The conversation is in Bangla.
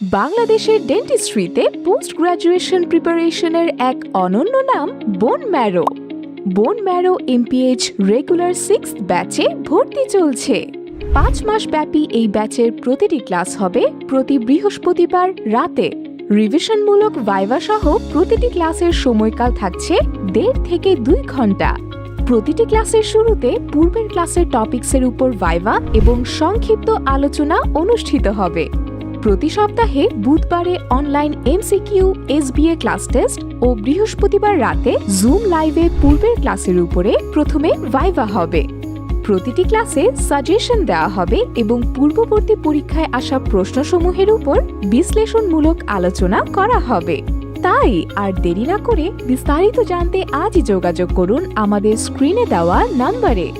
বাংলাদেশের ডেন্টিস্ট্রিতে পোস্ট গ্রাজুয়েশন প্রিপারেশনের এক অনন্য নাম bone marrow bone marrow MPH regular six ব্যাচে ভর্তি চলছে। পাঁচ মাস ব্যাপী এই ব্যাচের প্রতিটি ক্লাস হবে প্রতি বৃহস্পতিবার রাতে। রিভিশনমূলক ভাইভা সহ প্রতিটি ক্লাসের সময়কাল থাকছে দেড় থেকে দুই ঘণ্টা। প্রতিটি ক্লাসের শুরুতে পূর্বের ক্লাসের টপিকসের উপর ভাইভা এবং সংক্ষিপ্ত আলোচনা অনুষ্ঠিত হবে। প্রতি সপ্তাহে বুধবারে online MCQ SBA class test ও বৃহস্পতিবার রাতে জুম লাইভে পূর্বের ক্লাসের উপরে প্রথমে ভাইভা হবে। প্রতিটি ক্লাসে সাজেশন দেওয়া হবে এবং পূর্ববর্তী পরীক্ষায় আসা প্রশ্নসমূহের উপর বিশ্লেষণমূলক আলোচনা করা হবে। তাই আর দেরি না করে বিস্তারিত জানতে আজই যোগাযোগ করুন আমাদের স্ক্রিনে দেওয়া নম্বরে।